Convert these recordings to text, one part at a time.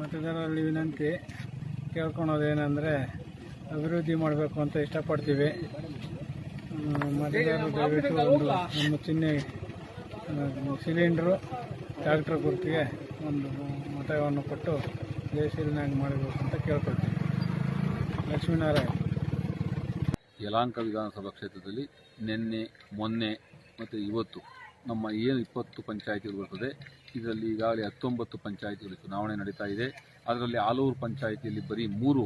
ಮತದಾರರಲ್ಲಿ ವಿನಂತಿ ಕೇಳ್ಕೊಳೋದೇನೆಂದರೆ ಅಭಿವೃದ್ಧಿ ಮಾಡಬೇಕು ಅಂತ ಇಷ್ಟಪಡ್ತೀವಿ. ಮತದಾರರು ದಯವಿಟ್ಟು ಒಂದು ನಮ್ಮ ಚಿಹ್ನೆ ಸಿಲಿಂಡ್ರು ಟ್ಯಾಕ್ಟ್ರ್ ಗುರುತಿಗೆ ಒಂದು ಮತವನ್ನು ಕೊಟ್ಟು ಜಯಶೀಲನಾಗಿ ಮಾಡಬೇಕು ಅಂತ ಕೇಳ್ಕೊಳ್ತೀವಿ. ಲಕ್ಷ್ಮೀನಾರಾಯಣ. ಯಲಾಂಕ ವಿಧಾನಸಭಾ ಕ್ಷೇತ್ರದಲ್ಲಿ ನಿನ್ನೆ, ಮೊನ್ನೆ ಮತ್ತು ಇವತ್ತು ನಮ್ಮ ಏನು ಇಪ್ಪತ್ತು ಪಂಚಾಯಿತಿಗಳು ಬರ್ತದೆ. ಇದರಲ್ಲಿ ಈಗಾಗಲೇ ಹತ್ತೊಂಬತ್ತು ಪಂಚಾಯಿತಿಗಳು ಚುನಾವಣೆ ನಡೀತಾ ಇದೆ. ಅದರಲ್ಲಿ ಆಲೂರು ಪಂಚಾಯಿತಿಯಲ್ಲಿ ಬರೀ ಮೂರು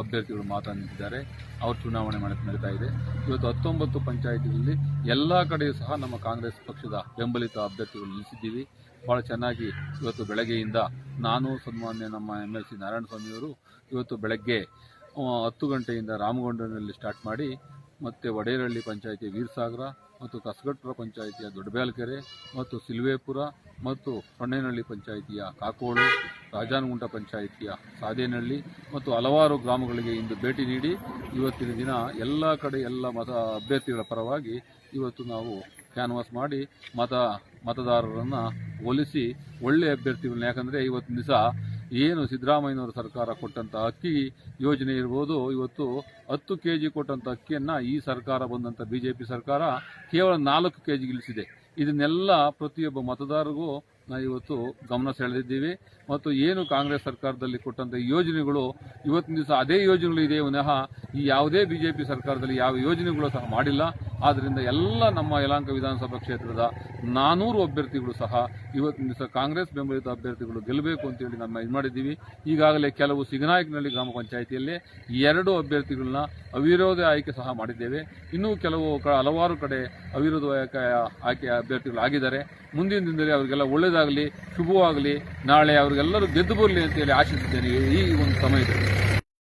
ಅಭ್ಯರ್ಥಿಗಳು ಮಾತ್ರ ನಿಂತಿದ್ದಾರೆ. ಅವರು ಚುನಾವಣೆ ಮಾಡಕ್ಕೆ ನಡೀತಾ ಇದೆ. ಇವತ್ತು ಹತ್ತೊಂಬತ್ತು ಪಂಚಾಯಿತಿಗಳಲ್ಲಿ ಎಲ್ಲ ಕಡೆಯೂ ಸಹ ನಮ್ಮ ಕಾಂಗ್ರೆಸ್ ಪಕ್ಷದ ಬೆಂಬಲಿತ ಅಭ್ಯರ್ಥಿಗಳು ನಿಲ್ಲಿಸಿದ್ದೀವಿ ಭಾಳ ಚೆನ್ನಾಗಿ ಇವತ್ತು ಬೆಳಗ್ಗೆಯಿಂದ ನಾನು ಸನ್ಮಾನ್ಯ ನಮ್ಮ ಎಂ ಎಲ್ ಸಿ ನಾರಾಯಣಸ್ವಾಮಿಯವರು ಇವತ್ತು ಬೆಳಗ್ಗೆ ಹತ್ತು ಗಂಟೆಯಿಂದ ರಾಮಗೊಂಡನಲ್ಲಿ ಸ್ಟಾರ್ಟ್ ಮಾಡಿ ಮತ್ತು ವಡೇರಹಳ್ಳಿ ಪಂಚಾಯಿತಿಯ ವೀರಸಾಗರ ಮತ್ತು ಕಸಗಟ್ರ ಪಂಚಾಯಿತಿಯ ದೊಡ್ಡಬ್ಯಾಲ್ಕೆರೆ ಮತ್ತು ಸಿಲ್ವೇಪುರ ಮತ್ತು ಹೊಣ್ಣೇನಹಳ್ಳಿ ಪಂಚಾಯಿತಿಯ ಕಾಕೋಳು ರಾಜಾನಗುಂಟ ಪಂಚಾಯಿತಿಯ ಸಾದೇನಹಳ್ಳಿ ಮತ್ತು ಹಲವಾರು ಗ್ರಾಮಗಳಿಗೆ ಇಂದು ಭೇಟಿ ನೀಡಿ ಇವತ್ತಿನ ದಿನ ಎಲ್ಲ ಕಡೆ ಎಲ್ಲ ಮತ ಅಭ್ಯರ್ಥಿಗಳ ಪರವಾಗಿ ಇವತ್ತು ನಾವು ಕ್ಯಾನ್ವಾಸ್ ಮಾಡಿ ಮತ ಮತದಾರರನ್ನು ಒಲಿಸಿ ಒಳ್ಳೆಯ ಅಭ್ಯರ್ಥಿಗಳನ್ನ ಯಾಕಂದರೆ ಇವತ್ತಿನ ದಿವಸ ಏನು ಸಿದ್ದರಾಮಯ್ಯನವರ ಸರ್ಕಾರ ಕೊಟ್ಟಂಥ ಅಕ್ಕಿ ಯೋಜನೆ ಇರ್ಬೋದು, ಇವತ್ತು ಹತ್ತು ಕೆ ಜಿ ಕೊಟ್ಟಂಥ ಅಕ್ಕಿಯನ್ನು ಈ ಸರ್ಕಾರ ಬಂದಂಥ ಬಿ ಜೆ ಪಿ ಸರ್ಕಾರ ಕೇವಲ ನಾಲ್ಕು ಕೆ ಜಿಗೆ ಇಳಿಸಿದೆ. ಇದನ್ನೆಲ್ಲ ಪ್ರತಿಯೊಬ್ಬ ಮತದಾರರಿಗೂ ನಾವು ಇವತ್ತು ಗಮನ ಸೆಳೆದಿದ್ದೀವಿ. ಮತ್ತು ಏನು ಕಾಂಗ್ರೆಸ್ ಸರ್ಕಾರದಲ್ಲಿ ಕೊಟ್ಟಂಥ ಯೋಜನೆಗಳು, ಇವತ್ತಿನ ದಿವಸ ಅದೇ ಯೋಜನೆಗಳು ಇದೆ ವಿನಃ ಈ ಯಾವುದೇ ಬಿ ಜೆ ಪಿ ಸರ್ಕಾರದಲ್ಲಿ ಯಾವ ಯೋಜನೆಗಳು ಸಹ ಮಾಡಿಲ್ಲ. ಆದ್ದರಿಂದ ಎಲ್ಲ ನಮ್ಮ ಯಲಾಂಕ ವಿಧಾನಸಭಾ ಕ್ಷೇತ್ರದ ನಾನೂರು ಅಭ್ಯರ್ಥಿಗಳು ಸಹ ಇವತ್ತಿನ ದಿವಸ ಕಾಂಗ್ರೆಸ್ ಬೆಂಬಲಿತ ಅಭ್ಯರ್ಥಿಗಳು ಗೆಲ್ಲಬೇಕು ಅಂತೇಳಿ ನಮ್ಮ ಇದು ಮಾಡಿದ್ದೀವಿ. ಈಗಾಗಲೇ ಕೆಲವು ಸಿಗನಾಯಕನಹಳ್ಳಿ ಗ್ರಾಮ ಪಂಚಾಯಿತಿಯಲ್ಲಿ ಎರಡು ಅಭ್ಯರ್ಥಿಗಳನ್ನ ಅವಿರೋಧ ಆಯ್ಕೆ ಸಹ ಮಾಡಿದ್ದೇವೆ. ಇನ್ನೂ ಕೆಲವು ಹಲವಾರು ಕಡೆ ಅವಿರೋಧ ಆಯ್ಕೆ ಆಯ್ಕೆ ಅಭ್ಯರ್ಥಿಗಳು ಆಗಿದ್ದಾರೆ. ಮುಂದಿನ ದಿನದಲ್ಲಿ ಅವರಿಗೆಲ್ಲ ಒಳ್ಳೆಯದಾಗಲಿ ಶುಭವಾಗಲಿ, ನಾಳೆ ಅವರಿಗೆಲ್ಲರೂ ಗೆದ್ದು ಬರಲಿ ಅಂತೇಳಿ ಆಶಿಸಿದ್ದೇನೆ ಈ ಒಂದು ಸಮಯದಲ್ಲಿ.